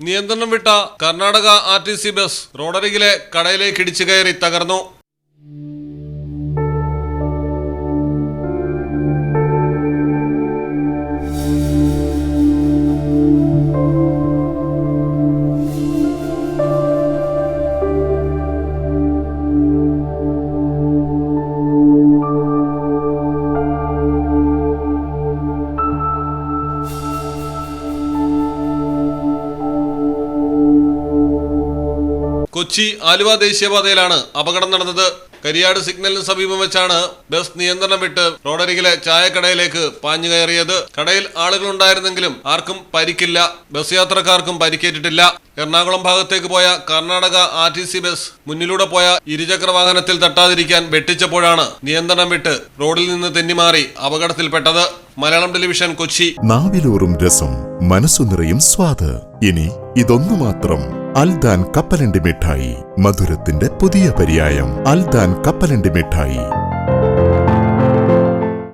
നിയന്ത്രണം വിട്ട Karnataka R T C bus റോഡരികിലെ കടയിലേക്ക് ഇടിച്ചു കയറി തകർന്നു. കൊച്ചി ആലുവ ദേശീയപാതയിലാണ് അപകടം നടന്നത്. കരിയാട് സിഗ്നലിന് സമീപം വെച്ചാണ് ബസ് നിയന്ത്രണം വിട്ട് റോഡരികിലെ ചായക്കടയിലേക്ക് പാഞ്ഞു കയറിയത്. കടയിൽ ആളുകൾ ഉണ്ടായിരുന്നെങ്കിലും ആർക്കും പരിക്കില്ല. ബസ് യാത്രക്കാർക്കും പരിക്കേറ്റിട്ടില്ല. എറണാകുളം ഭാഗത്തേക്ക് പോയ Karnataka R T C bus മുന്നിലൂടെ പോയ ഇരുചക്ര വാഹനത്തിൽ തട്ടാതിരിക്കാൻ വെട്ടിച്ചപ്പോഴാണ് നിയന്ത്രണം വിട്ട് റോഡിൽ നിന്ന് തെന്നിമാറി അപകടത്തിൽപ്പെട്ടത്. മലയാളം ടെലിവിഷൻ കൊച്ചി. നാവിലൂറും രസം മനസ്സു നിറയും സ്വാദ്. ഇനി ഇതൊന്നു മാത്രം അൽദാൻ കപ്പലണ്ടി മിഠായി മധുരത്തിന്റെ പുതിയ പര്യായം. അൽദാൻ കപ്പലണ്ടി മിഠായി.